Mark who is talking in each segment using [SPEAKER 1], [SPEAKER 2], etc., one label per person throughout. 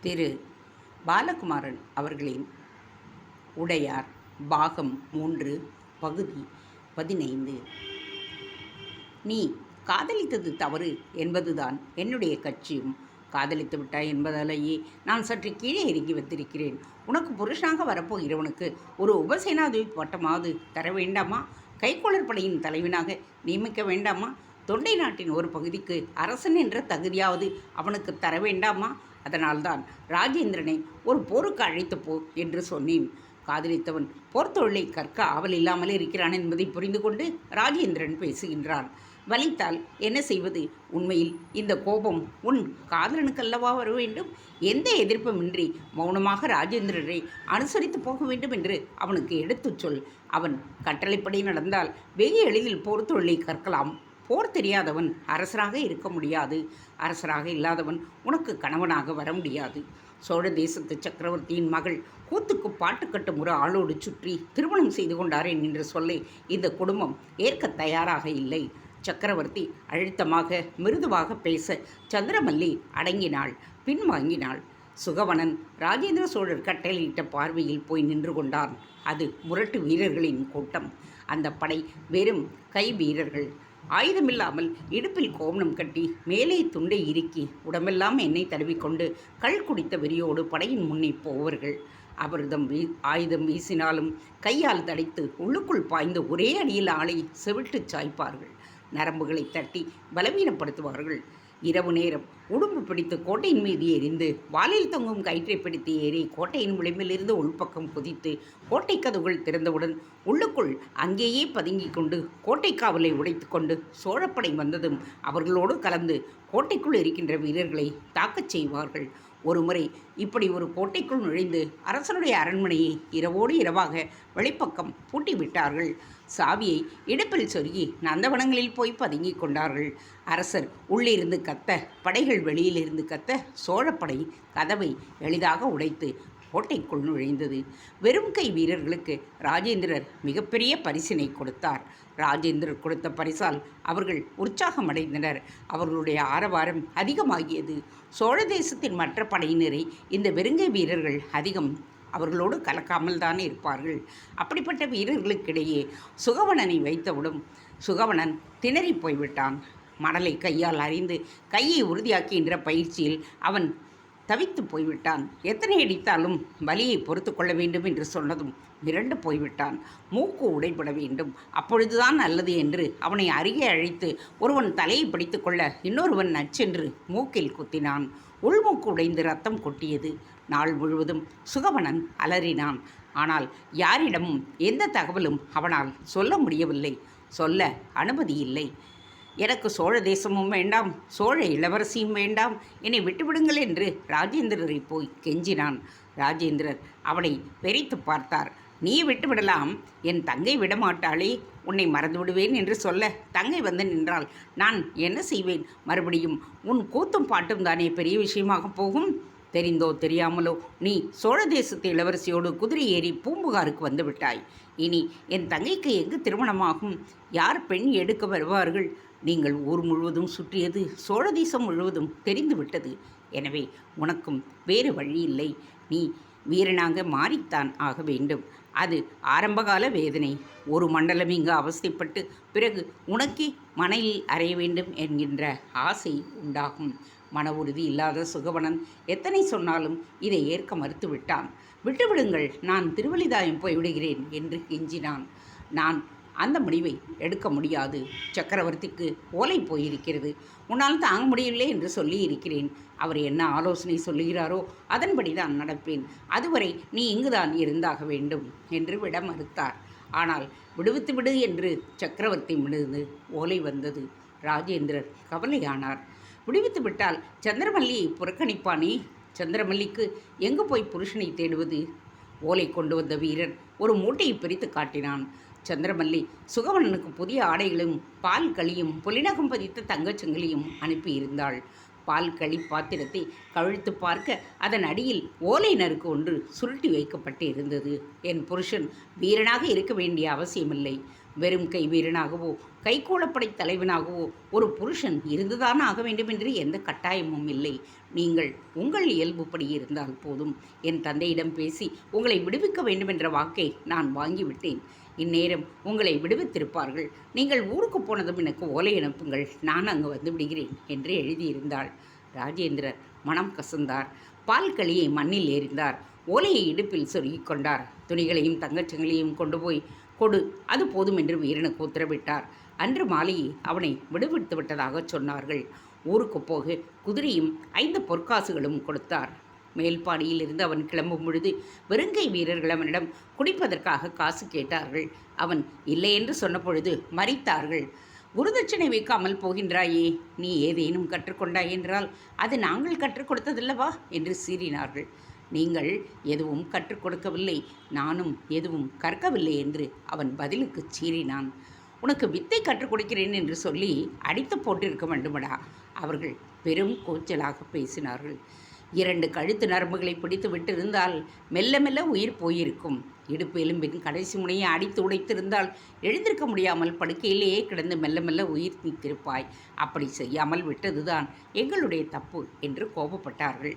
[SPEAKER 1] திரு பாலகுமாரன் அவர்களின் உடையார் பாகம் மூன்று பகுதி பதினைந்து. நீ காதலித்தது தவறு என்பதுதான் என்னுடைய கட்சியும். காதலித்து விட்டாய் என்பதாலேயே நான் சற்று கீழே இறங்கி வந்திருக்கிறேன். உனக்கு புருஷனாக வரப்போகிறவனுக்கு ஒரு உபசேனாதிபதி பட்டமாவது தர வேண்டாமா? கைக்கோளர் படையின் தலைவனாக நியமிக்க வேண்டாமா? தொண்டை நாட்டின் ஒரு பகுதிக்கு அரசன் என்ற தகுதியாவது அவனுக்கு தர வேண்டாமா? அதனால்தான் ராஜேந்திரனை ஒரு போருக்கு அழைத்து போ என்று சொன்னேன். காதலித்தவன் போர்த்தொழிலை கற்க ஆவல் இல்லாமலே இருக்கிறான் என்பதை புரிந்து கொண்டு ராஜேந்திரன் பேசுகின்றான். வலித்தால் என்ன செய்வது? உண்மையில் இந்த கோபம் உன் காதலனுக்கல்லவா வர வேண்டும்? எந்த எதிர்ப்புமின்றி மௌனமாக ராஜேந்திரரை அனுசரித்து போக வேண்டும் என்று அவனுக்கு எடுத்துச் சொல். அவன் கட்டளைப்படி நடந்தால் வெகு எளிதில் போர்த்தொழிலை கற்கலாம். போர் தெரியாதவன் அரசராக இருக்க முடியாது. அரசராக இல்லாதவன் உனக்கு கணவனாக வர முடியாது. சோழ தேசத்து சக்கரவர்த்தியின் மகள் கூத்துக்கு பாட்டு கட்டும் ஒரு ஆளோடு சுற்றி திருமணம் செய்து கொண்டாரேன் என்று சொல்லை இந்த குடும்பம் ஏற்க தயாராக இல்லை. சக்கரவர்த்தி அழுத்தமாக மிருதுவாக பேச சந்திரமல்லி அடங்கினாள் பின்வாங்கினாள். சுகவனன் ராஜேந்திர சோழர் கட்டளையிட்ட பார்வையில் போய் நின்று கொண்டான். அது முரட்டு வீரர்களின் கூட்டம். அந்த படை வெறும் கை வீரர்கள். ஆயுதமில்லாமல் இடுப்பில் கோவணம் கட்டி மேலே துண்டை இறுக்கி உடம்பெல்லாம் எண்ணெய் தடவிக்கொண்டு கள் குடித்த வெறியோடு படையின் முன்னே போவர்கள். அவர்தம் வீ ஆயுதம் வீசினாலும் கையால் தடைத்து உள்ளுக்குள் பாய்ந்து ஒரே அடியில் ஆளை செவிட்டுச் சாய்ப்பார்கள். நரம்புகளை தட்டி பலவீனப்படுத்துவார்கள். இரவு நேரம் உடும்பு பிடித்து கோட்டையின் மீது எரிந்து வாலில் தொங்கும் கயிற்றை பிடித்து ஏறி கோட்டையின் விளிம்பிலிருந்து உள்பக்கம் குதித்து கோட்டை கதவுகள் திறந்தவுடன் உள்ளுக்குள் அங்கேயே பதுங்கிக் கொண்டு கோட்டை காவலை உடைத்து கொண்டு சோழப்படை வந்ததும் அவர்களோடு கலந்து கோட்டைக்குள் இருக்கின்ற வீரர்களை தாக்கச் செய்வார்கள். ஒருமுறை இப்படி ஒரு கோட்டைக்குள் நுழைந்து அரசனுடைய அரண்மனையை இரவோடு இரவாக வெளிப்பக்கம் பூட்டி விட்டார்கள் சாவியை இடுப்பில் சொருகி நந்தவனங்களில் போய் பதுங்கிக் கொண்டார்கள். அரசர் உள்ளிருந்து கத்த படைகள் வெளியிலிருந்து கத்த சோழப்படை கதவை எளிதாக உடைத்து கோட்டைக்குள் நுழைந்தது. வெறும் கை வீரர்களுக்கு ராஜேந்திரர் மிகப்பெரிய பரிசினை கொடுத்தார். ராஜேந்திரர் கொடுத்த பரிசால் அவர்கள் உற்சாகமடைந்தனர். அவர்களுடைய ஆரவாரம் அதிகமாகியது. சோழ தேசத்தின் மற்ற படையினரை இந்த வெறுங்கை வீரர்கள் அதிகம் அவர்களோடு கலக்காமல் தானே இருப்பார்கள். அப்படிப்பட்ட வீரர்களுக்கிடையே சுகவணனை வைத்தவுடன் சுகவணன் திணறி போய்விட்டான். மணலை கையால் அறிந்து கையை உறுதியாக்குகின்ற பயிற்சியில் அவன் தவித்து போய்விட்டான். எத்தனை அடித்தாலும் வலியை பொறுத்து கொள்ள வேண்டும் என்று சொன்னதும் மிரண்டு போய்விட்டான். மூக்கு உடைபட வேண்டும். அப்பொழுதுதான் நல்லது என்று அவனை அருகே அழைத்து ஒருவன் தலையை பிடித்து கொள்ள இன்னொருவன் நச்சென்று மூக்கில் குத்தினான். உள்மூக்கு உடைந்து ரத்தம் கொட்டியது. நாள் முழுவதும் சுகவனன் அலறினான். ஆனால் யாரிடமும் எந்த தகவலும் அவனால் சொல்ல முடியவில்லை. சொல்ல அனுமதி இல்லை. எனக்கு சோழ தேசமும் வேண்டாம் சோழ இளவரசியும் வேண்டாம். என்னை விட்டுவிடுங்கள் என்று ராஜேந்திரரை போய் கெஞ்சினான். ராஜேந்திரர் அவனை வெறித்து பார்த்தார். நீ விட்டுவிடலாம். என் தங்கை விடமாட்டாளே. உன்னை மறந்து விடுவேன் என்று சொல்ல தங்கை வந்து நின்றால் நான் என்ன செய்வேன்? மறுபடியும் உன் கூத்தும் பாட்டும் தானே பெரிய விஷயமாக போகும்? தெரிந்தோ தெரியாமலோ நீ சோழ தேசத்து இளவரசியோடு குதிரை ஏறி பூம்புகாருக்கு வந்து விட்டாய். இனி என் தங்கைக்கு எங்கு திருமணமாகும்? யார் பெண் எடுக்க வருவார்கள்? நீங்கள் ஊர் முழுவதும் சுற்றியது சோழ தேசம் முழுவதும் தெரிந்துவிட்டது எனவே உனக்கும் வேறு வழி இல்லை. நீ வீரனாக மாறித்தான் ஆக வேண்டும். அது ஆரம்பகால வேதனை. ஒரு மண்டலம் இங்கு அவஸ்தைப்பட்டு பிறகு உனக்கே மனையில் அறைய வேண்டும் என்கின்ற ஆசை உண்டாகும். மன உறுதி இல்லாத சுகவனன் எத்தனை சொன்னாலும் இதை ஏற்க மறுத்துவிட்டான். விட்டுவிடுங்கள் நான் திருவள்ளிதாயம் போய்விடுகிறேன் என்று கெஞ்சினான். நான் அந்த முடிவை எடுக்க முடியாது. சக்கரவர்த்திக்கு ஓலை போயிருக்கிறது. உன்னால் தாங்க முடியவில்லை என்று சொல்லி இருக்கிறேன் அவர் என்ன ஆலோசனை சொல்லுகிறாரோ அதன்படி தான் நடப்பேன். அதுவரை நீ இங்குதான் இருந்தாக வேண்டும் என்று விட மறுத்தார். ஆனால் விடுவித்து விடு என்று சக்கரவர்த்தி விடுந்து ஓலை வந்தது. ராஜேந்திரர் கவலையானார். விடுவித்து விட்டால் சந்திரமல்லியை புறக்கணிப்பானே? சந்திரமல்லிக்கு எங்கு போய் புருஷனை தேடுவது? ஓலை கொண்டு வந்த வீரன் ஒரு மூட்டையை பிரித்து காட்டினான். சந்திரமல்லி சுகவணனுக்கு புதிய ஆடைகளும் பால் களியும் புலினகம் பதித்த தங்கச்சங்கிலியும் அனுப்பியிருந்தாள். பால் களி பாத்திரத்தை கவிழ்த்து பார்க்க அதன் அடியில் ஓலை நறுக்கு ஒன்று சுருட்டி வைக்கப்பட்டு இருந்தது என் புருஷன் வீரனாக இருக்க வேண்டிய அவசியமில்லை. வெறும் கை வீரனாகவோ கைகோளப்படை தலைவனாகவோ ஒரு புருஷன் இருந்துதான் ஆக வேண்டும் என்று எந்த கட்டாயமும் இல்லை. நீங்கள் உங்கள் இயல்புப்படி இருந்தால் போதும். என் தந்தையிடம் பேசி உங்களை விடுவிக்க வேண்டுமென்ற வாக்கை நான் வாங்கிவிட்டேன். இந்நேரம் உங்களை விடுவித்திருப்பார்கள். நீங்கள் ஊருக்கு போனதும் எனக்கு ஓலை அனுப்புங்கள். நான் அங்கு வந்து விடுகிறேன் என்று எழுதியிருந்தாள். ராஜேந்திரர் மனம் கசந்தார். பால் களியை மண்ணில் எறிந்தார். ஓலையை இடுப்பில் சொருகிக் கொண்டார். துணிகளையும் தங்கச்சங்களையும் கொண்டு போய் கொடு. அது போதும் என்று வீரனுக்கு உத்தரவிட்டார். அன்று மாலையே அவனை விடுவித்து விட்டதாக சொன்னார்கள். ஊருக்கு போக குதிரையும் ஐந்து பொற்காசுகளும் கொடுத்தார். மேல்பாடியில் இருந்து அவன் கிளம்பும் பொழுது வெறுங்கை வீரர்கள் அவனிடம் குடிப்பதற்காக காசு கேட்டார்கள். அவன் இல்லை என்று சொன்ன பொழுது மறித்தார்கள் குருதட்சணை வைக்காமல் போகின்றாயே நீ ஏதேனும் கற்றுக்கொண்டாய் என்றால் அது நாங்கள் கற்றுக் கொடுத்ததல்லவா? என்று சீறினார்கள். நீங்கள் எதுவும் கற்றுக் கொடுக்கவில்லை. நானும் எதுவும் கற்கவில்லை என்று அவன் பதிலுக்கு சீறினான். உனக்கு வித்தை கற்றுக் கொடுக்கிறேன் என்று சொல்லி அடித்து போட்டிருக்க வேண்டுமடா? அவர்கள் பெரும் கூச்சலாக பேசினார்கள். இரண்டு கழுத்து நரம்புகளை பிடித்து விட்டிருந்தால் மெல்ல மெல்ல உயிர் போயிருக்கும். இடுப்பு எலும்பின் கடைசி முனையை அடித்து உடைத்திருந்தால் எழுந்திருக்க முடியாமல் படுக்கையிலேயே கிடந்து மெல்ல மெல்ல உயிர் நீத்திருப்பாய். அப்படி செய்யாமல் விட்டதுதான் எங்களுடைய தப்பு என்று கோபப்பட்டார்கள்.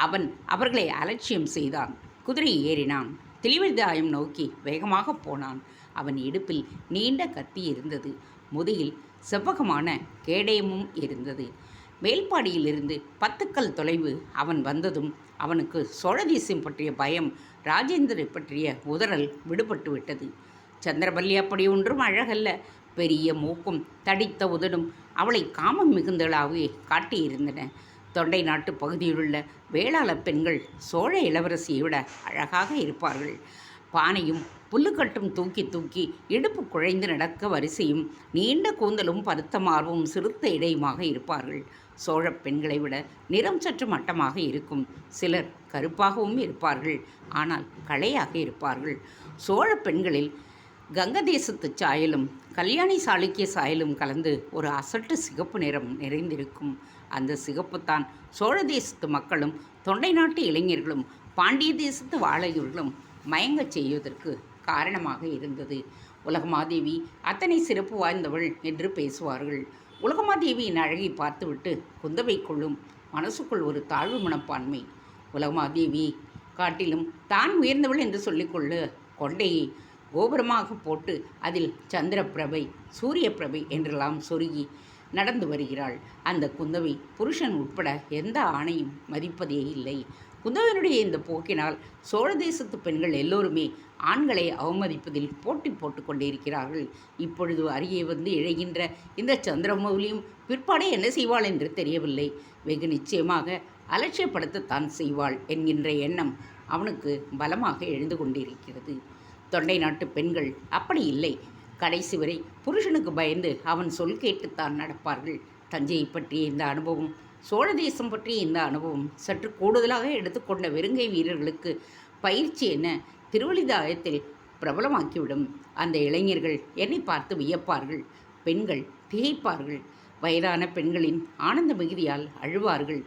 [SPEAKER 1] அவன் அவர்களை அலட்சியம் செய்தான். குதிரை ஏறினான். தெளிவதாயம் நோக்கி வேகமாக போனான். அவன் இடுப்பில் நீண்ட கத்தி இருந்தது. முதுகில் செவ்வகமான கேடயமும் இருந்தது. மேல்பாடியிலிருந்து பத்துக்கள் தொலைவு அவன் வந்ததும் அவனுக்கு சோழதேசம் பற்றிய பயம் ராஜேந்திரை பற்றிய உதறல் விடுபட்டு விட்டது. சந்திரபல்லி அப்படி ஒன்றும் அழகல்ல. பெரிய மூக்கும் தடித்த உதடும் அவளை காமம் மிகுந்தளாகவே காட்டியிருந்தன. தொண்டை நாட்டு பகுதியிலுள்ள வேளாள பெண்கள் சோழ இளவரசியை விட அழகாக இருப்பார்கள். பானையும் புல்லுக்கட்டும் தூக்கி தூக்கி இடுப்பு குழைந்து நடக்க வரிசையும் நீண்ட கூந்தலும் பருத்த மார்பும் சிறுத்த இடையுமாக இருப்பார்கள். சோழ பெண்களை விட நிறம் சற்று மட்டமாக இருக்கும். சிலர் கருப்பாகவும் இருப்பார்கள். ஆனால் களையாக இருப்பார்கள். சோழ பெண்களில் கங்கதேசத்து சாயலும் கல்யாணி சாளுக்கிய சாயலும் கலந்து ஒரு அசட்டு சிகப்பு நிறம் நிறைந்திருக்கும். அந்த சிகப்புத்தான் சோழ தேசத்து மக்களும் தொண்டை நாட்டு இளைஞர்களும் பாண்டிய தேசத்து வாழையூர்களும் மயங்கச் செய்வதற்கு காரணமாக இருந்தது. உலகமாதேவி அத்தனை சிறப்பு வாய்ந்தவள் என்று பேசுவார்கள். உலகமாதேவியின் அழகை பார்த்துவிட்டு குந்தவை கொள்ளும் மனசுக்குள் ஒரு தாழ்வு மனப்பான்மை. உலகமாதேவி காட்டிலும் தான் உயர்ந்தவள் என்று சொல்லிக்கொள்ள கொண்டையை கோபுரமாக போட்டு அதில் சந்திரப்பிரபை சூரியப்பிரபை என்றெல்லாம் சொருகி நடந்து வருகிறாள். அந்த குந்தவை புருஷன் உட்பட எந்த ஆணையும் மதிப்பதே இல்லை. குந்தவனுடைய இந்த போக்கினால் சோழ தேசத்து பெண்கள் எல்லோருமே ஆண்களை அவமதிப்பதில் போட்டி போட்டு கொண்டிருக்கிறார்கள். இப்பொழுது அருகே வந்து இழைகின்ற இந்த சந்திரமௌலியும் பிற்பாடே என்ன செய்வாள் என்று தெரியவில்லை. வெகு நிச்சயமாக அலட்சியப்படுத்தத்தான் செய்வாள் என்கின்ற எண்ணம் அவனுக்கு பலமாக எழுந்து கொண்டிருக்கிறது. தொண்டை நாட்டு பெண்கள் அப்படி இல்லை. கடைசி வரை புருஷனுக்கு பயந்து அவன் சொல் கேட்டுத்தான் நடப்பார்கள். தஞ்சையை பற்றிய இந்த அனுபவம் சோழ தேசம் பற்றிய இந்த அனுபவம் சற்று கூடுதலாக எடுத்துக்கொண்ட வெறுங்கை வீரர்களுக்கு பயிற்சி என்ன திருவள்ளிதாயத்தில் பிரபலமாக்கிவிடும். அந்த இளைஞர்கள் என்னை பார்த்து வியப்பார்கள் பெண்கள் திகைப்பார்கள். வயதான பெண்களின் ஆனந்த மிகுதியால் அழுவார்கள்.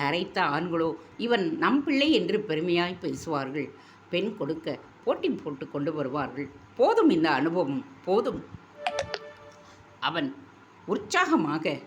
[SPEAKER 1] நரைத்த ஆண்களோ இவன் நம் பிள்ளை என்று பெருமையாய் பேசுவார்கள். பெண் கொடுக்க போட்டி போட்டு கொண்டு வருவார்கள். போதும் இந்த அனுபவம் போதும். அவன் உற்சாகமாக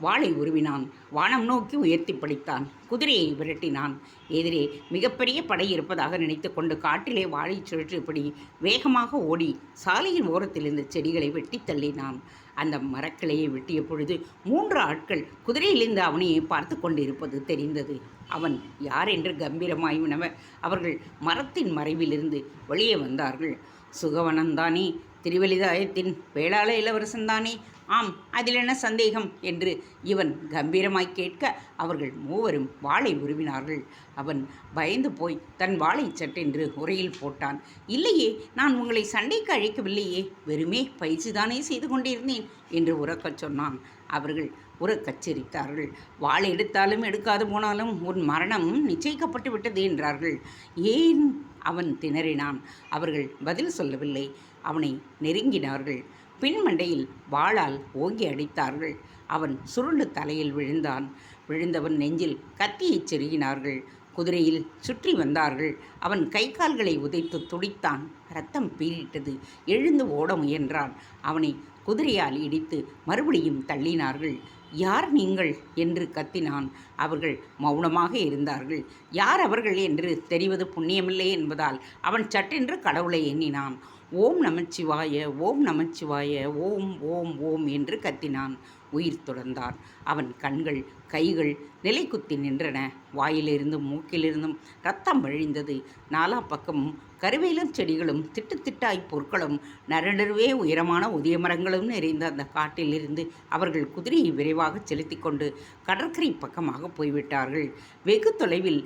[SPEAKER 1] வாளை உருவினான். வானம் நோக்கி உயர்த்தி படித்தான். குதிரையை விரட்டினான். எதிரே மிகப்பெரிய படை இருப்பதாக நினைத்து கொண்டு காட்டிலே வாழை சுழற்றியபடி வேகமாக ஓடி சாலையின் ஓரத்தில் இருந்த செடிகளை வெட்டி தள்ளினான். அந்த மரக்கிளையை வெட்டிய பொழுது மூன்று ஆட்கள் குதிரையிலிருந்து அவனையே பார்த்து கொண்டிருப்பது தெரிந்தது. அவன் யார் என்று கம்பீரமாய்வினவை அவர்கள் மரத்தின் மறைவிலிருந்து வெளியே வந்தார்கள். சுகவனந்தானே திருவலிதாயத்தின் வேளாள இளவரசன்தானே? ஆம் அதில் என்ன சந்தேகம்? என்று இவன் கம்பீரமாய் கேட்க அவர்கள் மூவரும் வாளை உருவினார்கள். அவன் பயந்து போய் தன் வாளை சட்டென்று உரையில் போட்டான். இல்லையே நான் உங்களை சண்டைக்கு அழைக்கவில்லையே வெறுமே பயிற்சிதானே செய்து கொண்டிருந்தேன் என்று உறக்கச் சொன்னான். அவர்கள் உற கச்சரித்தார்கள். வாள் எடுத்தாலும் எடுக்காது போனாலும் உன் மரணம் நிச்சயிக்கப்பட்டு விட்டது என்றார்கள். ஏன் அவன் திணறினான்? அவர்கள் பதில் சொல்லவில்லை. அவனை நெருங்கினார்கள். பின்மண்டையில் வாளால் ஓங்கி அடித்தார்கள். அவன் சுருண்டு தலையில் விழுந்தான். விழுந்தவன் நெஞ்சில் கத்தியைச் செருகினார்கள். குதிரையில் சுற்றி வந்தார்கள். அவன் கை கால்களை உதைத்து துடித்தான். ரத்தம் பீறிட்டது. எழுந்து ஓட முயன்றான். அவனை குதிரையால் இடித்து மறுபடியும் தள்ளினார்கள். யார் நீங்கள்? என்று கத்தினான். அவர்கள் மௌனமாக இருந்தார்கள். யார் அவர்கள் என்று தெரிவது புண்ணியமில்லை என்பதால் அவன் சட்டென்று கடவுளை எண்ணினான். ஓம் நமச்சிவாய ஓம் நமச்சிவாய ஓம் ஓம் ஓம் என்று கத்தினான். உயிர் தொடர்ந்தான் அவன் கண்கள் கைகள் நிலை குத்தி நின்றன. வாயிலிருந்தும் மூக்கிலிருந்தும் ரத்தம் வழிந்தது. நாலா பக்கமும் கருவேலும் செடிகளும் திட்டு திட்டாய் பொருட்களும் நரநடுவே உயரமான உதிய மரங்களும் நிறைந்த அந்த காட்டிலிருந்து அவர்கள் குதிரையை விரைவாக செலுத்தி கொண்டு கடற்கரை பக்கமாக போய்விட்டார்கள். வெகு தொலைவில்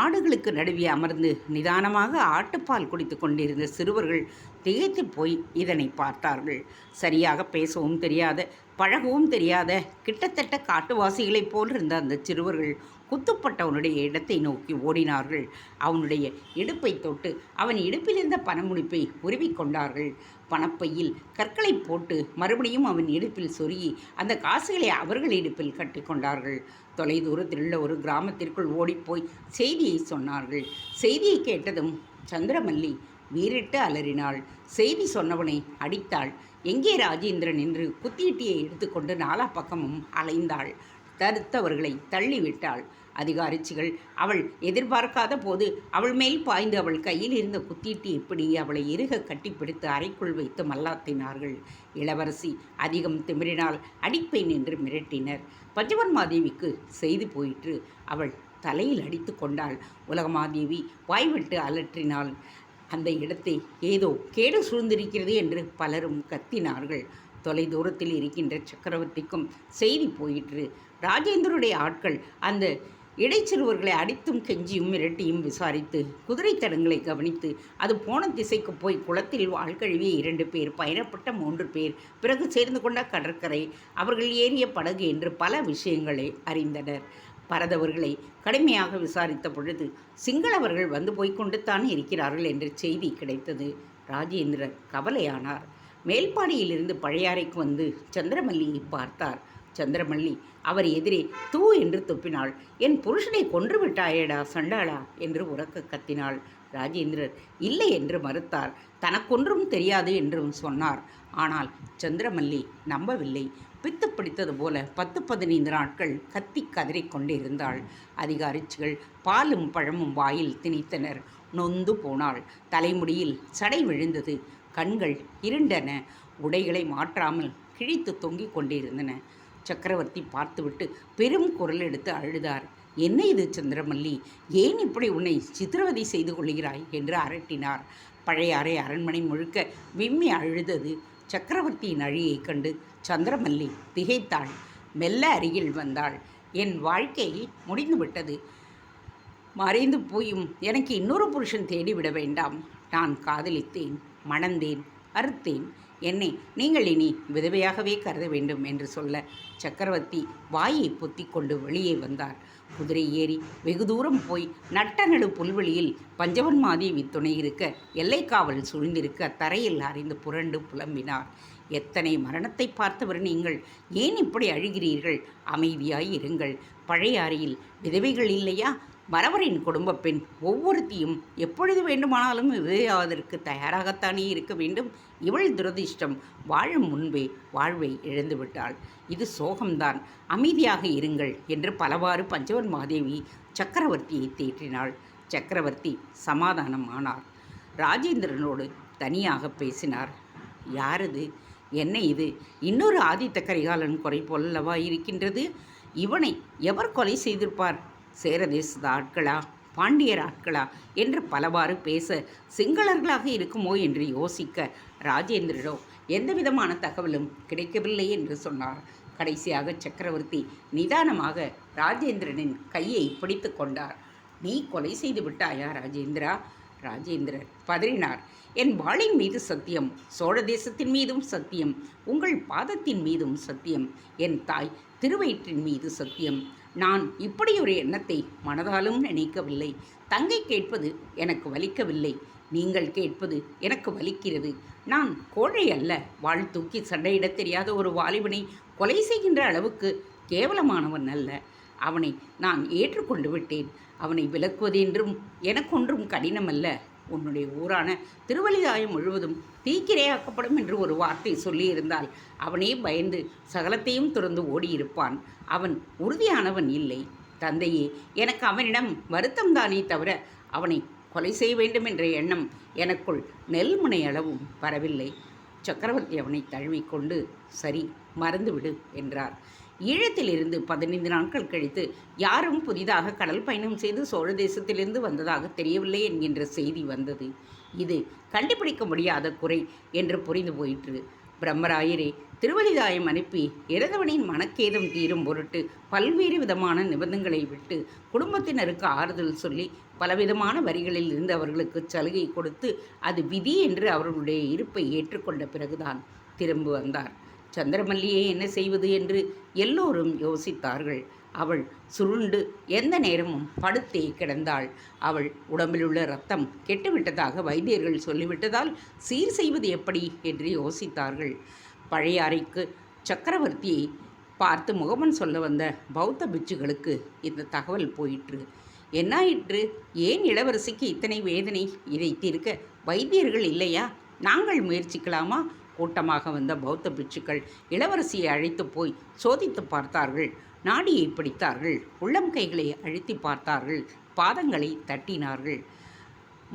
[SPEAKER 1] ஆடுகளுக்கு நடுவே அமர்ந்து நிதானமாக ஆட்டுப்பால் குடித்து கொண்டிருந்த சிறுவர்கள் திகைத்து போய் இதனை பார்த்தார்கள். சரியாக பேசவும் தெரியாத பழகவும் தெரியாத கிட்டத்தட்ட காட்டுவாசிகளைப் போல் இருந்த அந்த சிறுவர்கள் குத்துப்பட்டவனுடைய இடத்தை நோக்கி ஓடினார்கள். அவனுடைய இடுப்பை தொட்டு அவன் இடுப்பிலிருந்த பணமுடிப்பை உருவிக்கொண்டார்கள். பணப்பையில் கற்களை போட்டு மறுபடியும் அவன் இடுப்பில் சொருகி அந்த காசுகளை அவர்கள் இடுப்பில் கட்டிக்கொண்டார்கள் தொலைதூரத்தில் உள்ள ஒரு கிராமத்திற்குள் ஓடிப்போய் செய்தியை சொன்னார்கள். செய்தியை கேட்டதும் சந்திரமல்லி வீரிட்டு அலறினாள். செய்தி சொன்னவனை அடித்தாள். எங்கே ராஜேந்திரன் என்று குத்தீட்டியை எடுத்துக்கொண்டு நாலா பக்கமும் அலைந்தாள். தடுத்தவர்களை தள்ளிவிட்டாள். அதிகாரிச்சிகள் அவள் எதிர்பார்க்காத போது அவள் மேல் பாய்ந்து அவள் கையில் இருந்த குத்தீட்டு எப்படி அவளை இறுக கட்டிப்பிடித்து அறைக்குள் வைத்து மல்லாத்தினார்கள். இளவரசி அதிகம் திமிரினால் அடிப்பேன் என்று மிரட்டினர். பஞ்சவர்மாதேவிக்கு செய்து போயிற்று. அவள் தலையில் அடித்து கொண்டாள். உலகமாதேவி வாய்விட்டு அலற்றினாள். அந்த இடத்தை ஏதோ கேடு சூழ்ந்திருக்கிறது என்று பலரும் கத்தினார்கள். தொலை தூரத்தில் இருக்கின்ற சக்கரவர்த்திக்கும் செய்தி போயிற்று. ராஜேந்தருடைய ஆட்கள் அந்த இடைச்சிறுவர்களை அடித்தும் கெஞ்சியும் மிரட்டியும் விசாரித்து குதிரை தடங்களை கவனித்து அது போன திசைக்கு போய் குளத்தில் வாழ்கழுவிய இரண்டு பேர் பயணப்பட்ட மூன்று பேர் பிறகு சேர்ந்து கொண்ட கடற்கரை அவர்கள் ஏறிய படகு என்று பல விஷயங்களை அறிந்தனர். பரதவர்களை கடுமையாக விசாரித்த பொழுது சிங்களவர்கள் வந்து போய்கொண்டுத்தான் இருக்கிறார்கள் என்ற செய்தி கிடைத்தது. ராஜேந்திரர் கவலையானார். மேல்பாடியிலிருந்து பழையாறைக்கு வந்து சந்திரமல்லியை பார்த்தார். சந்திரமல்லி அவர் எதிரே தூ என்று துப்பினாள். என் புருஷனை கொன்று விட்டாயேடா சண்டாளா என்று உறக்க கத்தினாள் ராஜேந்திரர். இல்லை என்று மறுத்தார். தனக்கொன்றும் தெரியாது என்றும் சொன்னார். ஆனால் சந்திரமல்லி நம்பவில்லை. பித்து பிடித்தது போல பத்து பதினைந்து நாட்கள் கத்தி கதறிக் கொண்டிருந்தாள். அதிகாரிச்சிகள் பாலும் பழமும் வாயில் திணித்தனர். நொந்து போனாள். தலைமுடியில் சடை விழுந்தது. கண்கள் இருண்டன. உடைகளை மாற்றாமல் கிழித்து தொங்கிக் கொண்டிருந்தன. சக்கரவர்த்தி பார்த்துவிட்டு பெரும் குரல் எடுத்து அழுதார். என்ன இது சந்திரமல்லி? ஏன் இப்படி உன்னை சித்திரவதை செய்து கொள்கிறாய்? என்று அரட்டினார். பழைய அறை அரண்மனை முழுக்க விம்மி அழுதது சக்கரவர்த்தியின் அழியைக் கண்டு சந்திரமல்லி திகைத்தாள். மெல்ல அருகில் வந்தாள். என் வாழ்க்கை முடிந்துவிட்டது. மறைந்து போயும் எனக்கு இன்னொரு புருஷன் தேடிவிட வேண்டாம். நான் காதலித்தேன் மணந்தேன் அறுத்தேன். என்னை நீங்கள் இனி விதவையாகவே கருத வேண்டும் என்று சொல்ல சக்கரவர்த்தி வாயை பொத்தி கொண்டு வெளியே வந்தார். குதிரை ஏறி வெகு தூரம் போய் நட்ட நடு புல்வெளியில் பஞ்சவன்மாதேவி துணை இருக்க எல்லைக்காவல் சூழ்ந்திருக்க தரையில் அறிந்து புரண்டு புலம்பினார். எத்தனை மரணத்தை பார்த்தவர் நீங்கள்? ஏன் இப்படி அழுகிறீர்கள்? அமைதியாய் இருங்கள். பழைய அறையில் விதவைகள் இல்லையா? மறவரின் குடும்ப பெண் ஒவ்வொருத்தியும் எப்பொழுது வேண்டுமானாலும் விதையாவதற்கு தயாராகத்தானே இருக்க வேண்டும். இவள் துரதிர்ஷ்டம். வாழும் முன்பே வாழ்வை இழந்துவிட்டாள் இது சோகம்தான். அமைதியாக இருங்கள் என்று பலவாறு பஞ்சவன் மாதேவி சக்கரவர்த்தியை தேற்றினாள். சக்கரவர்த்தி சமாதானம் ஆனார். ராஜேந்திரனோடு தனியாக பேசினார். யாரது? என்ன இது? இன்னொரு ஆதித்த கரிகாலன் குறை போலவா இருக்கின்றது? இவனை எவர் கொலை செய்திருப்பார்? சேரதேச ஆட்களா பாண்டியர் ஆட்களா என்று பலவாறு பேச சிங்களர்களாக இருக்குமோ என்று யோசிக்க ராஜேந்திரனோ எந்த விதமான தகவலும் கிடைக்கவில்லை என்று சொன்னார். கடைசியாக சக்கரவர்த்தி நிதானமாக ராஜேந்திரனின் கையை பிடித்து கொண்டார். நீ கொலை செய்து விட்டாயா ராஜேந்திரா? ராஜேந்திரர் பதறினார். என் வாளின் மீது சத்தியம் சோழ தேசத்தின் மீதும் சத்தியம் உங்கள் பாதத்தின் மீதும் சத்தியம் என் தாய் திருவயிற்றின் மீது சத்தியம் நான் இப்படி ஒரு எண்ணத்தை மனதாலும் நினைக்கவில்லை. தங்கை கேட்பது எனக்கு வலிக்கவில்லை. நீங்கள் கேட்பது எனக்கு வலிக்கிறது. நான் கோழை அல்ல. வாழ் தூக்கி சண்டையிடத் தெரியாத ஒரு வாலிபனை கொலை செய்கின்ற அளவுக்கு கேவலமானவன் அல்ல. அவனை நான் ஏற்றுக்கொண்டு விட்டேன். அவனை விலக்குவதென்றும் எனக்கொன்றும் கடினமல்ல. உன்னுடைய ஊரான திருவள்ளிதாயம் முழுவதும் தீக்கிரையாக்கப்படும் என்று ஒரு வார்த்தை சொல்லியிருந்தால் அவனே பயந்து சகலத்தையும் துறந்து ஓடியிருப்பான். அவன் உறுதியானவன் இல்லை. தந்தையே எனக்கு அவனிடம் வருத்தம்தானே தவிர அவனை கொலை செய்ய வேண்டும் என்ற எண்ணம் எனக்குள் நெல்முனை அளவும் வரவில்லை. சக்கரவர்த்தி அவனை தழுவிக்கொண்டு சரி மறந்துவிடு என்றார். ஈழத்திலிருந்து பதினைந்து நாட்கள் கழித்து யாரும் புதிதாக கடல் பயணம் செய்து சோழ தேசத்திலிருந்து வந்ததாக தெரியவில்லை என்கின்ற செய்தி வந்தது. இது கண்டுபிடிக்க முடியாத குறை என்று புரிந்து போயிற்று. பிரம்மராயரே திருவலிதாயம் அனுப்பி இறந்தவனின் மனக்கேதம் தீரும் பொருட்டு பல்வேறு விதமான நிபந்தங்களை விட்டு குடும்பத்தினருக்கு ஆறுதல் சொல்லி பலவிதமான வரிகளில் இருந்து அவர்களுக்கு சலுகை கொடுத்து அது விதி என்று அவர்களுடைய இருப்பை ஏற்றுக்கொண்ட பிறகுதான் திரும்ப வந்தார். சந்திரமல்லியை என்ன செய்வது என்று எல்லோரும் யோசித்தார்கள். அவள் சுருண்டு எந்த நேரமும் படுத்தே கிடந்தாள். அவள் உடம்பிலுள்ள ரத்தம் கெட்டுவிட்டதாக வைத்தியர்கள் சொல்லிவிட்டதால் சீர் செய்வது எப்படி என்று யோசித்தார்கள். பழைய அறைக்கு சக்கரவர்த்தியை பார்த்து முகமன் சொல்ல வந்த பௌத்த பிட்சுகளுக்கு இந்த தகவல் போயிற்று. என்னாயிற்று ஏன் இளவரசிக்கு இத்தனை வேதனை இதை தீர்க்க வைத்தியர்கள் இல்லையா? நாங்கள் முயற்சிக்கலாமா? கூட்டமாக வந்த பௌத்த பிட்சுக்கள் இளவரசியை அழைத்து போய் சோதித்து பார்த்தார்கள். நாடியை பிடித்தார்கள். உள்ளம் கைகளை அழுத்தி பார்த்தார்கள். பாதங்களை தட்டினார்கள்.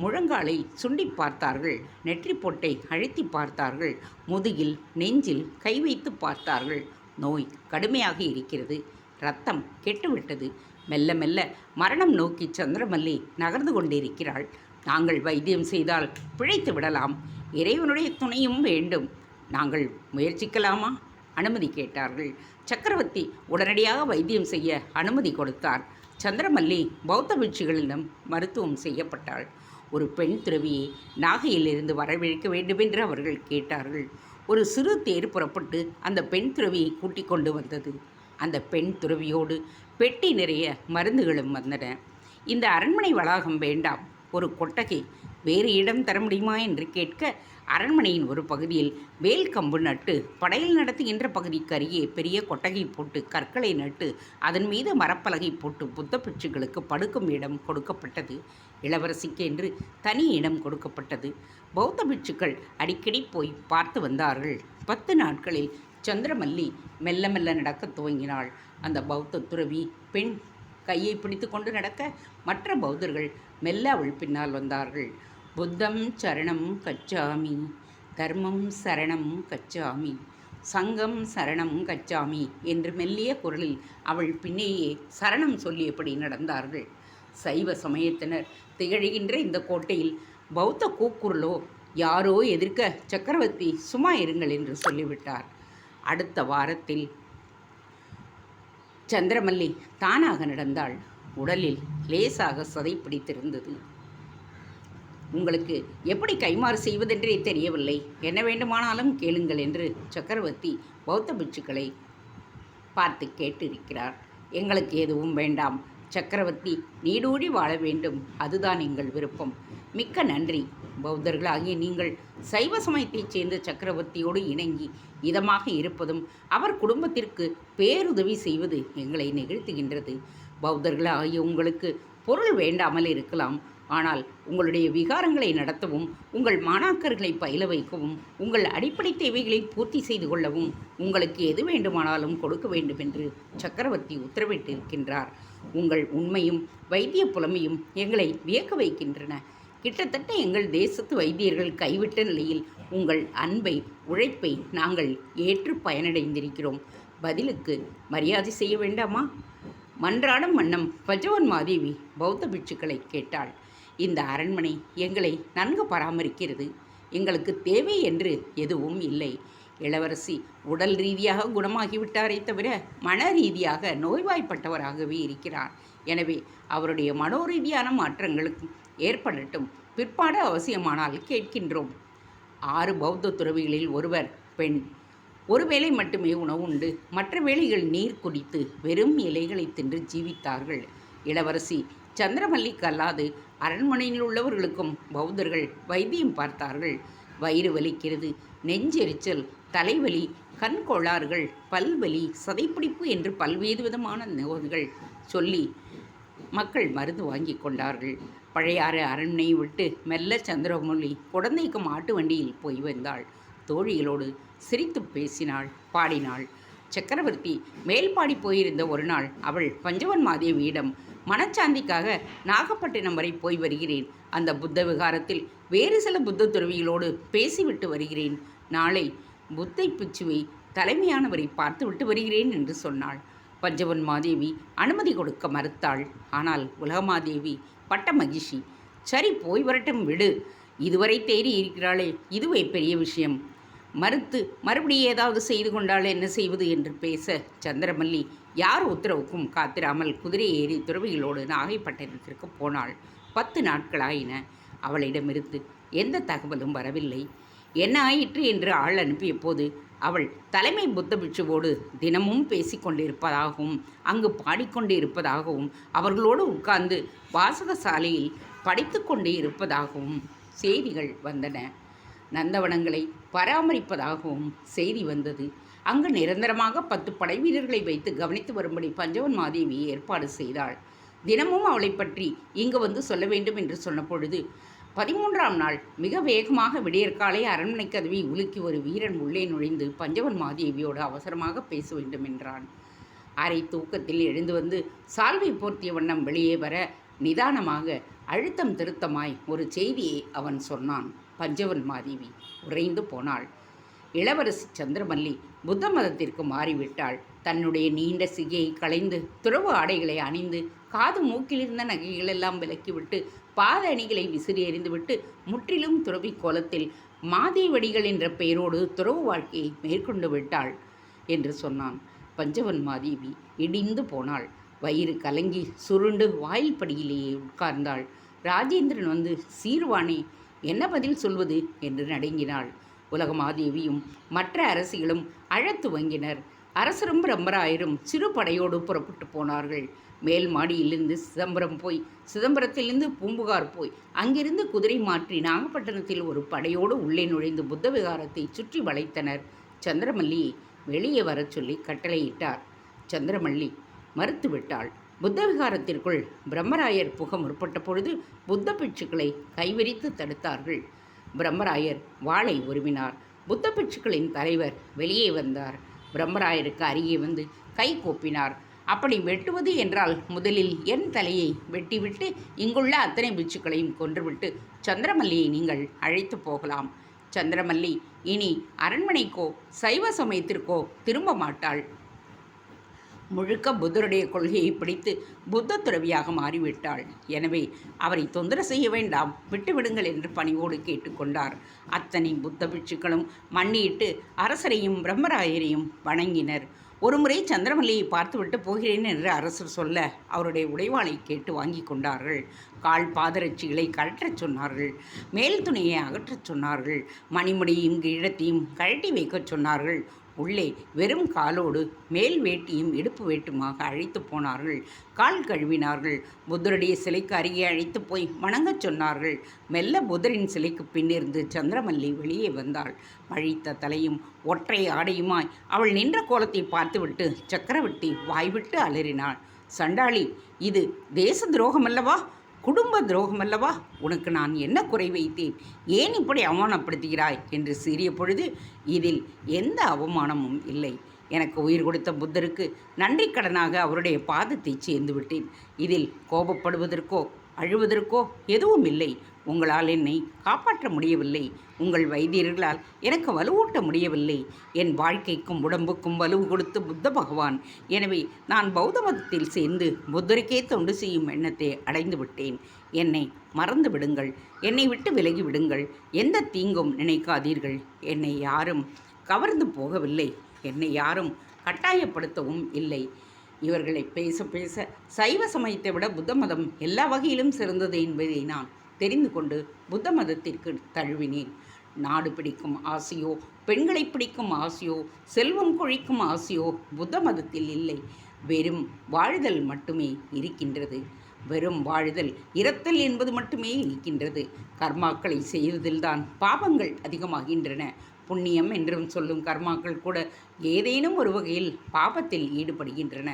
[SPEAKER 1] முழங்காலை சுண்டி பார்த்தார்கள். நெற்றி பொட்டை அழுத்தி பார்த்தார்கள். முதுகில் நெஞ்சில் கை வைத்து பார்த்தார்கள். நோய் கடுமையாக இருக்கிறது. ரத்தம் கெட்டுவிட்டது. மெல்ல மெல்ல மரணம் நோக்கி சந்திரமல்லி நகர்ந்து கொண்டிருக்கிறாள். நாங்கள் வைத்தியம் செய்தால் பிழைத்து விடலாம். இறைவனுடைய துணையும் வேண்டும். நாங்கள் முயற்சிக்கலாமா? அனுமதி கேட்டார்கள். சக்கரவர்த்தி உடனடியாக வைத்தியம் செய்ய அனுமதி கொடுத்தார். சந்திரமல்லி பௌத்த வீழ்ச்சிகளிடம் மருத்துவம் செய்யப்பட்டாள். ஒரு பெண் துறவியை நாகையிலிருந்து வரவழைக்க வேண்டுமென்று அவர்கள் கேட்டார்கள். ஒரு சிறு தேர் புறப்பட்டு அந்த பெண் துறவியை கூட்டிக் கொண்டு வந்தது. அந்த பெண் துறவியோடு பெட்டி நிறைய மருந்துகளும் வந்தன. இந்த அரண்மனை வளாகம் வேண்டாம். ஒரு கொட்டகை வேறு இடம் தர முடியுமா என்று கேட்க அரண்மனையின் ஒரு பகுதியில் வேல் கம்பு நட்டு படையல் நடத்துகின்ற பகுதிக்கு அருகே பெரிய கொட்டகை போட்டு கற்களை நட்டு அதன் மீது மரப்பலகை போட்டு புத்த பிட்சுகளுக்கு படுக்கும் இடம் கொடுக்கப்பட்டது. இளவரசிக்கு என்று தனி இடம் கொடுக்கப்பட்டது. பௌத்த பிட்சுக்கள் அடிக்கடி போய் பார்த்து வந்தார்கள். பத்து நாட்களில் சந்திரமல்லி மெல்ல மெல்ல நடக்கத் துவங்கினாள். அந்த பௌத்த துறவி பெண் கையை பிடித்து கொண்டு நடக்க மற்ற பௌத்தர்கள் மெல்ல அவள் பின்னால் வந்தார்கள். புத்தம் சரணம் கச்சாமி தர்மம் சரணம் கச்சாமி சங்கம் சரணம் கச்சாமி என்று மெல்லிய குரலில் அவள் பின்னேயே சரணம் சொல்லியபடி நடந்தார்கள். சைவ சமயத்தினர் திகழ்கின்ற இந்த கோட்டையில் பௌத்த கூக்குரலோ யாரோ எதிர்க்க சக்கரவர்த்தி சும்மா இருங்கள் என்று சொல்லிவிட்டார். அடுத்த வாரத்தில் சந்திரமல்லி தானாக நடந்தாள். உடலில் லேசாக சதை பிடித்திருந்தது. உங்களுக்கு எப்படி கைமாறு செய்வதென்றே தெரியவில்லை. என்ன வேண்டுமானாலும் கேளுங்கள் என்று சக்கரவர்த்தி பௌத்த பிட்சுக்களை பார்த்து கேட்டிருக்கிறார். எங்களுக்கு எதுவும் வேண்டாம். சக்கரவர்த்தி நீடூடி வாழ வேண்டும். அதுதான் எங்கள் விருப்பம். மிக்க நன்றி. பௌத்தர்களாகிய நீங்கள் சைவ சமயத்தைச் சேர்ந்த சக்கரவர்த்தியோடு இணங்கி இதமாக இருப்பதும் அவர் குடும்பத்திற்கு பேருதவி செய்வது எங்களை நிகழ்த்துகின்றது. பௌத்தர்கள் ஆகிய உங்களுக்கு பொருள் வேண்டாமல் இருக்கலாம். ஆனால் உங்களுடைய விகாரங்களை நடத்தவும் உங்கள் மாணாக்கர்களை பயில வைக்கவும் உங்கள் அடிப்படை தேவைகளை பூர்த்தி செய்து கொள்ளவும் உங்களுக்கு எது வேண்டுமானாலும் கொடுக்க வேண்டும் என்று சக்கரவர்த்தி உத்தரவிட்டிருக்கின்றார். உங்கள் உண்மையும் வைத்திய புலமையும் எங்களை வியக்க வைக்கின்றன. கிட்டத்தட்ட எங்கள் தேசத்து வைத்தியர்கள் கைவிட்ட நிலையில் உங்கள் அன்பை உழைப்பை நாங்கள் ஏற்று பயனடைந்திருக்கிறோம். பதிலுக்கு மரியாதை செய்ய வேண்டாமா? மன்றாடும் வண்ணம் பஜவன் மாதேவி பௌத்த பிட்சுக்களை கேட்டாள். இந்த அரண்மனை எங்களை நன்கு பராமரிக்கிறது. எங்களுக்கு தேவை என்று எதுவும் இல்லை. இளவரசி உடல் ரீதியாக குணமாகிவிட்டாரே தவிர மன ரீதியாக நோய்வாய்ப்பட்டவராகவே இருக்கிறார். எனவே அவருடைய மனோரீதியான மாற்றங்களுக்கும் ஏற்படட்டும் பிற்பாடு அவசியமானால் கேட்கின்றோம். ஆறு பௌத்த துறவிகளில் ஒருவர் பெண். ஒரு வேளை மட்டுமே உணவு உண்டு. மற்ற வேளைகள் நீர் குடித்து வெறும் இலைகளை தின்று ஜீவித்தார்கள். இளவரசி சந்திரமல்லிக்கு அல்லாது அரண்மனையில் உள்ளவர்களுக்கும் பௌத்தர்கள் வைத்தியம் பார்த்தார்கள். வயிறு வலிக்கிறது நெஞ்செரிச்சல் தலைவலி கண் கோளாறுகள் பல்வலி சதைப்பிடிப்பு என்று பல்வேறு விதமான நோய்கள் சொல்லி மக்கள் மருந்து வாங்கி கொண்டார்கள். பழையாறு அரண்மனையை விட்டு மெல்ல சந்திரமொழி குழந்தைக்கு மாட்டு வண்டியில் போய் வந்தாள். தோழிகளோடு சிரித்து பேசினாள் பாடினாள். சக்கரவர்த்தி மேல்பாடி போயிருந்த ஒரு நாள் அவள் பஞ்சவன் மாதேவியிடம் மனச்சாந்திக்காக நாகப்பட்டினம் வரை போய் வருகிறேன். அந்த புத்த விகாரத்தில் வேறு சில புத்த துறவிகளோடு பேசிவிட்டு வருகிறேன். நாளை புத்தை பிச்சுவை தலைமையானவரை பார்த்துவிட்டு வருகிறேன் என்று சொன்னாள். பஞ்சவன் மாதேவி அனுமதி கொடுக்க மறுத்தாள். ஆனால் உலகமாதேவி பட்ட மகிழ்ச்சி. சரி போய் வரட்டும் விடு. இதுவரை தேறி இருக்கிறாளே இதுவே பெரிய விஷயம். மறுத்து மறுபடியும் ஏதாவது செய்து கொண்டால் என்ன செய்வது என்று பேச சந்திரமல்லி யார் உத்தரவுக்கும் காத்திராமல் குதிரை ஏறி துறவிகளோடு நாகைப்பட்டினத்திற்கு போனாள். பத்து நாட்களாயின. அவளிடமிருந்து எந்த தகவலும் வரவில்லை. என்ன ஆயிற்று என்று ஆள் அனுப்பிய போது அவள் தலைமை புத்த பிட்சுவோடு தினமும் பேசிக்கொண்டிருப்பதாகவும் அங்கு பாடிக்கொண்டு இருப்பதாகவும் அவர்களோடு உட்கார்ந்து வாசகசாலையில் படித்து கொண்டே இருப்பதாகவும் செய்திகள் வந்தன. நந்தவனங்களை பராமரிப்பதாகவும் செய்தி வந்தது. அங்கு நிரந்தரமாக பத்து படை வீரர்களை வைத்து கவனித்து வரும்படி பஞ்சவன் மாதேவி ஏற்பாடு செய்தாள். தினமும் அவளை பற்றி இங்கு வந்து சொல்ல வேண்டும் என்று சொன்ன பொழுது பதிமூன்றாம் நாள் மிக வேகமாக விடியற்காலை அரண்மனை கதவி உலுக்கி ஒரு வீரன் உள்ளே நுழைந்து பஞ்சவன் மாதேவியோடு அவசரமாக பேச வேண்டும் என்றான். அரை தூக்கத்தில் எழுந்து வந்து சால்வை போர்த்திய வண்ணம் வெளியே வர நிதானமாக அழுத்தம் திருத்தமாய் ஒரு செய்தியை அவன் சொன்னான். பஞ்சவன் மாதேவி உறைந்து போனாள். இளவரசி சந்திரமல்லி புத்த மதத்திற்கு மாறிவிட்டாள். தன்னுடைய நீண்ட சிகையை களைந்து துறவு ஆடைகளை அணிந்து காது மூக்கில் இருந்த நகைகளெல்லாம் விலக்கிவிட்டு பாத அணிகளை விசிறி எறிந்துவிட்டு முற்றிலும் துறவி கோலத்தில் மாதேவடிகள் என்ற பெயரோடு துறவு வாழ்க்கையை மேற்கொண்டு விட்டாள் என்று சொன்னான் பஞ்சவன் மாதேவி. இடிந்து போனாள். வயிறு கலங்கி சுருண்டு வாயில் படியிலேயே உட்கார்ந்தாள். ராஜேந்திரன் வந்து சீர்வாணி என்ன பதில் சொல்வது? என்று நடுங்கினாள். உலகமாதேவியும் மற்ற அரசிகளும் அழத் துவங்கினர். அரசரும் பிரம்மராயரும் சிறு படையோடு புறப்பட்டு போனார்கள். மேல் மாடியிலிருந்து சிதம்பரம் போய் சிதம்பரத்திலிருந்து பூம்புகார் போய் அங்கிருந்து குதிரை மாற்றி நாகப்பட்டினத்தில் ஒரு படையோடு உள்ளே நுழைந்து புத்த விகாரத்தை சுற்றி வளைத்தனர். சந்திரமல்லியை வெளியே வரச் சொல்லி கட்டளையிட்டார். சந்திரமல்லி மறுத்துவிட்டாள். புத்த விகாரத்திற்குள் பிரம்மராயர் புக முற்பட்ட பொழுது புத்த பிட்சுக்களை கைவிரித்து தடுத்தார்கள். பிரம்மராயர் வாளை உருவினார். புத்த பிட்சுக்களின் தலைவர் வெளியே வந்தார். பிரம்மராயருக்கு அருகே வந்து கை கூப்பினார். அப்படி வெட்டுவது என்றால் முதலில் என் தலையை வெட்டிவிட்டு இங்குள்ள அத்தனை பிட்சுக்களையும் கொன்றுவிட்டு சந்திரமல்லியை நீங்கள் அழைத்து போகலாம். சந்திரமல்லி இனி அரண்மனைக்கோ சைவ சமயத்திற்கோ திரும்ப மாட்டாள். முழுக்க புத்தருடைய கொள்கையை பிடித்து புத்த துறவியாக மாறிவிட்டாள். எனவே அவரை தொந்தர செய்ய வேண்டாம் விட்டுவிடுங்கள் என்று பணிவோடு கேட்டுக்கொண்டார். அத்தனை புத்த பிட்சுக்களும் மண்ணியிட்டு அரசரையும் பிரம்மராயரையும் வணங்கினர். ஒருமுறை சந்திரமல்லியை பார்த்துவிட்டு போகிறேன் என்று அரசர் சொல்ல அவருடைய உடைவாளை கேட்டு வாங்கி கொண்டார்கள். கால் பாதரட்சிகளை கழற்றச் சொன்னார்கள். மேல் துணியை அகற்றச் சொன்னார்கள். மணிமுடியும் கிழத்தையும் கழட்டி வைக்கச் சொன்னார்கள். உள்ளே வெறும் காலோடு மேல் வேட்டியும் இடுப்பு வேட்டுமாக அழைத்து போனார்கள். கால் கழுவினார்கள். புத்தருடைய சிலைக்கு அருகே அழைத்து போய் வணங்கச் சொன்னார்கள். மெல்ல புத்தரின் சிலைக்கு பின்னிருந்து சந்திரமல்லி வெளியே வந்தாள். மழித்த தலையும் ஒற்றை ஆடையுமாய் அவள் நின்ற கோலத்தை பார்த்துவிட்டு சக்கரவர்த்தி வாய்விட்டு அலறினாள். சண்டாளி இது தேச துரோகமல்லவா? குடும்ப துரோகம் அல்லவா உனக்கு நான் என்ன குறை வைத்தேன்? ஏன் இப்படி அவமானப்படுத்துகிறாய்? என்று சீறிய பொழுது இதில் எந்த அவமானமும் இல்லை. எனக்கு உயிர் கொடுத்த புத்தருக்கு நன்றிக்கடனாக அவருடைய பாதத்தை சேர்ந்து விட்டேன் இதில் கோபப்படுவதற்கோ அழுவதற்கோ எதுவும் இல்லை. உங்களால் என்னை காப்பாற்ற முடியவில்லை. உங்கள் வைத்தியர்களால் எனக்கு வலுவூட்ட முடியவில்லை. என் வாழ்க்கைக்கும் உடம்புக்கும் வலுவு கொடுத்து புத்த பகவான். எனவே நான் பௌத்த மதத்தில் சேர்ந்து புத்தருக்கே தொண்டு செய்யும் எண்ணத்தை அடைந்து விட்டேன். என்னை மறந்து விடுங்கள். என்னை விட்டு விலகி விடுங்கள். எந்த தீங்கும் நினைக்காதீர்கள். என்னை யாரும் கவர்ந்து போகவில்லை. என்னை யாரும் கட்டாயப்படுத்தவும் இல்லை. இவர்களை பேச பேச சைவ சமயத்தை விட புத்த மதம் எல்லா வகையிலும் சிறந்தது என்பதை நான் தெரிந்து கொண்டு புத்த மதத்திற்கு தழுவினேன். நாடு பிடிக்கும் ஆசையோ பெண்களை பிடிக்கும் ஆசையோ செல்வம் கொழிக்கும் ஆசையோ புத்த மதத்தில் இல்லை. வெறும் வாழ்தல் மட்டுமே இருக்கின்றது. வெறும் வாழ்தல் இரத்தல் என்பது மட்டுமே இருக்கின்றது. கர்மாக்களை செய்வதில்தான் பாவங்கள் அதிகமாகின்றன. புண்ணியம் என்றும் சொல்லும் கர்மாக்கள் கூட ஏதேனும் ஒரு வகையில் பாபத்தில் ஈடுபடுகின்றன.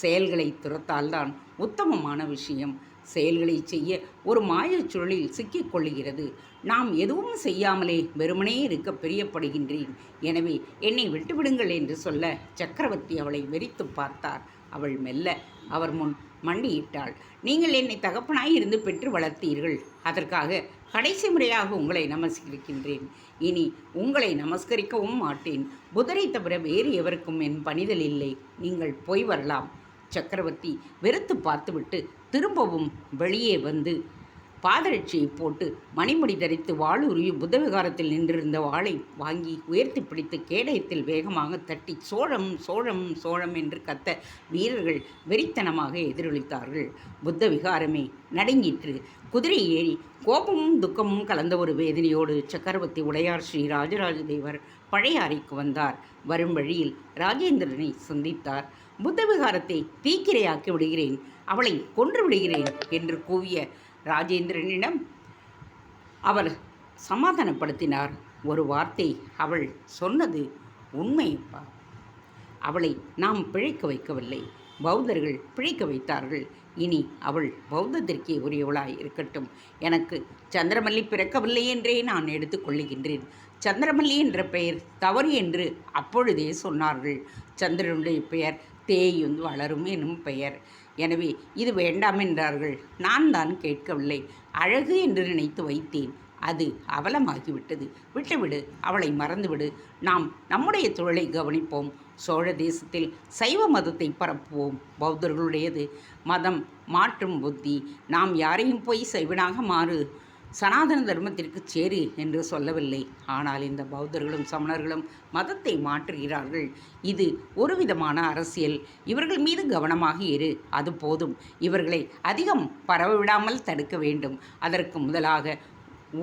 [SPEAKER 1] செயல்களை துரத்தால்தான் உத்தமமான விஷயம். செயல்களை செய்ய ஒரு மாயச் சுழலில் சிக்கிக் கொள்ளுகிறது. நாம் எதுவும் செய்யாமலே வெறுமனே இருக்க பிரியப்படுகின்றேன். எனவே என்னை விட்டுவிடுங்கள் என்று சொல்ல சக்கரவர்த்தி அவளை வெறித்து பார்த்தார். அவள் மெல்ல அவர் முன் மண்டியிட்டாள். நீங்கள் என்னை தகப்பனாய் இருந்து பெற்று வளர்த்தீர்கள். அதற்காக கடைசி முறையாக உங்களை நமஸ்கரிக்கின்றேன். இனி உங்களை நமஸ்கரிக்கவும் மாட்டேன். புதரை தவிர வேறு எவருக்கும் என் பணிதல் இல்லை. நீங்கள் போய் வரலாம். சக்கரவர்த்தி வெறுத்து பார்த்துவிட்டு திரும்பவும் வெளியே வந்து பாதரட்சியை போட்டு மணிமுடி தரித்து வாளுருவி புத்தவிகாரத்தில் நின்றிருந்த வாளை வாங்கி உயர்த்தி பிடித்து கேடயத்தில் வேகமாக தட்டி சோழம் சோழம் சோழம் என்று கத்த வீரர்கள் வெறித்தனமாக எதிரொலித்தார்கள். புத்த விகாரமே நடுங்கிற்று. குதிரை ஏறி கோபமும் துக்கமும் கலந்த ஒரு வேதனையோடு சக்கரவர்த்தி உடையார் ஸ்ரீ ராஜராஜ தேவர் பழைய அறைக்கு வந்தார். வரும் வழியில் ராஜேந்திரனை சந்தித்தார். புத்த விகாரத்தை தீக்கிரையாக்கி விடுகிறேன் அவளை கொன்று விடுகிறேன் என்று கூவிய ராஜேந்திரனிடம் அவர் சமாதானப்படுத்தினார். ஒரு வார்த்தை அவள் சொன்னது உண்மையப்பா. அவளை நாம் பிழைக்க வைக்கவில்லை. பௌத்தர்கள் பிழைக்க வைத்தார்கள். இனி அவள் பௌத்தத்திற்கே உரியவளாய் இருக்கட்டும். எனக்கு சந்திரமல்லி பிறக்கவில்லை என்றே நான் எடுத்துக்கொள்ளுகின்றேன் சந்திரமல்லி என்ற பெயர் தவறு என்று அப்பொழுதே சொன்னார்கள். சந்திரனுடைய பெயர் தேயும் வளரும் எனும் பெயர். எனவே இது வேண்டாம் என்றார்கள். நான் தான் கேட்கவில்லை. அழகு என்று நினைத்து வைத்தேன். அது அவலமாகிவிட்டது. விட்டுவிடு. அவளை மறந்துவிடு. நாம் நம்முடைய தொழிலை கவனிப்போம். சோழ தேசத்தில் சைவ மதத்தை பரப்புவோம். பௌத்தர்களுடையது மதம் மாற்றும் புத்தி. நாம் யாரையும் போய் சைவனாக மாறு சனாதன தர்மத்திற்கு சேரு என்று சொல்லவில்லை. ஆனால் இந்த பௌத்தர்களும் சமணர்களும் மதத்தை மாற்றுகிறார்கள். இது ஒரு விதமான அரசியல். இவர்கள் மீது கவனமாக இரு. அது போதும். இவர்களை அதிகம் பரவவிடாமல் தடுக்க வேண்டும். அதற்கு முதலாக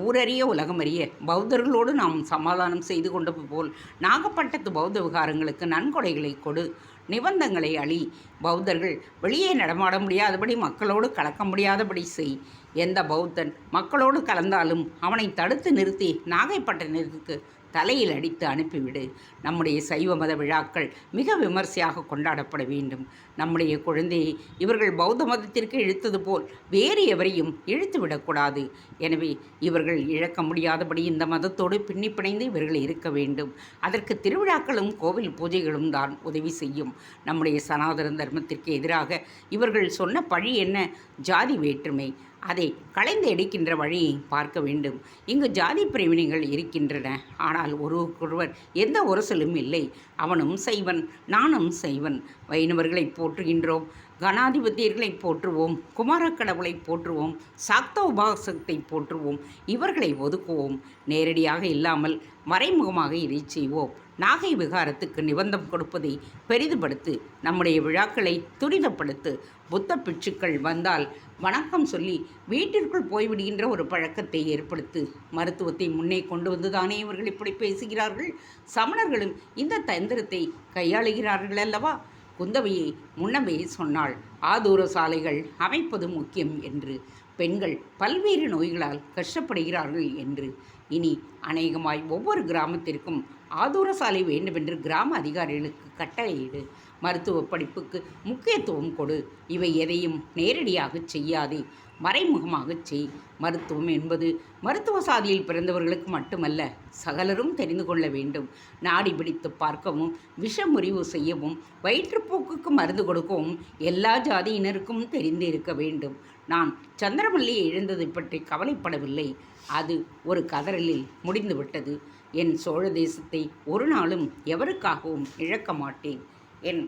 [SPEAKER 1] ஊரறிய உலகமறிய பௌத்தர்களோடு நாம் சமாதானம் செய்து கொண்டது போல் நாகப்பட்டத்து பௌத்த விகாரங்களுக்கு நன்கொடைகளை கொடு. நிபந்தங்களை அழி. பௌத்தர்கள் வெளியே நடமாட முடியாதபடி மக்களோடு கலக்க முடியாதபடி செய். எந்த பௌத்தன் மக்களோடு கலந்தாலும் அவனை தடுத்து நிறுத்தி நாகைப்பட்டினத்துக்கு தலையில் அடித்து அனுப்பிவிடு. நம்முடைய சைவ மத விழாக்கள் மிக விமர்சையாக கொண்டாடப்பட வேண்டும். நம்முடைய குழந்தையை இவர்கள் பௌத்த மதத்திற்கு இழுத்தது போல் வேறு எவரையும் இழுத்து விடக்கூடாது. எனவே இவர்கள் இழக்க முடியாதபடி இந்த மதத்தோடு பின்னி பிணைந்து இவர்கள் இருக்க வேண்டும். அதற்கு திருவிழாக்களும் கோவில் பூஜைகளும் தான் உதவி செய்யும். நம்முடைய சனாதன தர்மத்திற்கு எதிராக இவர்கள் சொன்ன பழி என்ன? ஜாதி வேற்றுமை. அதை களைந்து எடுக்கின்ற வழியை பார்க்க வேண்டும். இங்கு ஜாதி பிரிவினைகள் இருக்கின்றன. ஆனால் ஒருவருக்கொருவர் எந்த உரசலும் இல்லை. அவனும் செய்வன் நானும் செய்வன் வைணவர்களை போற்றுகின்றோம் கணாதிபத்தியர்களை போற்றுவோம் குமாரக்கடவுளை போற்றுவோம் சாக்த உபாசகத்தை போற்றுவோம். இவர்களை ஒதுக்குவோம். நேரடியாக இல்லாமல் மறைமுகமாக இதை செய்வோம். நாகை விகாரத்துக்கு நிபந்தம் கொடுப்பதை பெரிதுபடுத்து நம்முடைய விழாக்களை துரிதப்படுத்து புத்த பிட்சுக்கள் வந்தால் வணக்கம் சொல்லி வீட்டிற்குள் போய்விடுகின்ற ஒரு பழக்கத்தை ஏற்படுத்து மருத்துவத்தை முன்னே கொண்டு வந்துதானே இவர்கள் இப்படி பேசுகிறார்கள்? சமணர்களும் இந்த தந்திரத்தை கையாளுகிறார்கள் அல்லவா? குந்தவையை முன்னமே சொன்னாள் ஆதூர சாலைகள் அமைப்பது முக்கியம் என்று. பெண்கள் பல்வேறு நோய்களால் கஷ்டப்படுகிறார்கள் என்று. இனி அநேகமாய் ஒவ்வொரு கிராமத்திற்கும் ஆதூர சாலை வேண்டுமென்று கிராம அதிகாரிகளுக்கு கட்டளையிடு. மருத்துவ படிப்புக்கு முக்கியத்துவம் கொடு. இவை எதையும் நேரடியாக செய்யாதே. மறைமுகமாக செய். மருத்துவம் என்பது மருத்துவ சாதியில் பிறந்தவர்களுக்கு மட்டுமல்ல சகலரும் தெரிந்து கொள்ள வேண்டும். நாடி பிடித்து பார்க்கவும் விஷமுறிவு செய்யவும் வயிற்றுப்போக்குக்கு மருந்து கொடுக்கவும் எல்லா ஜாதியினருக்கும் தெரிந்து இருக்க வேண்டும். நான் சந்திரமல்லியை இழந்ததை பற்றி கவலைப்படவில்லை. அது ஒரு கதறலில் முடிந்துவிட்டது. என் சோழ தேசத்தை ஒரு நாளும் எவருக்காகவும் இழக்க மாட்டேன் என்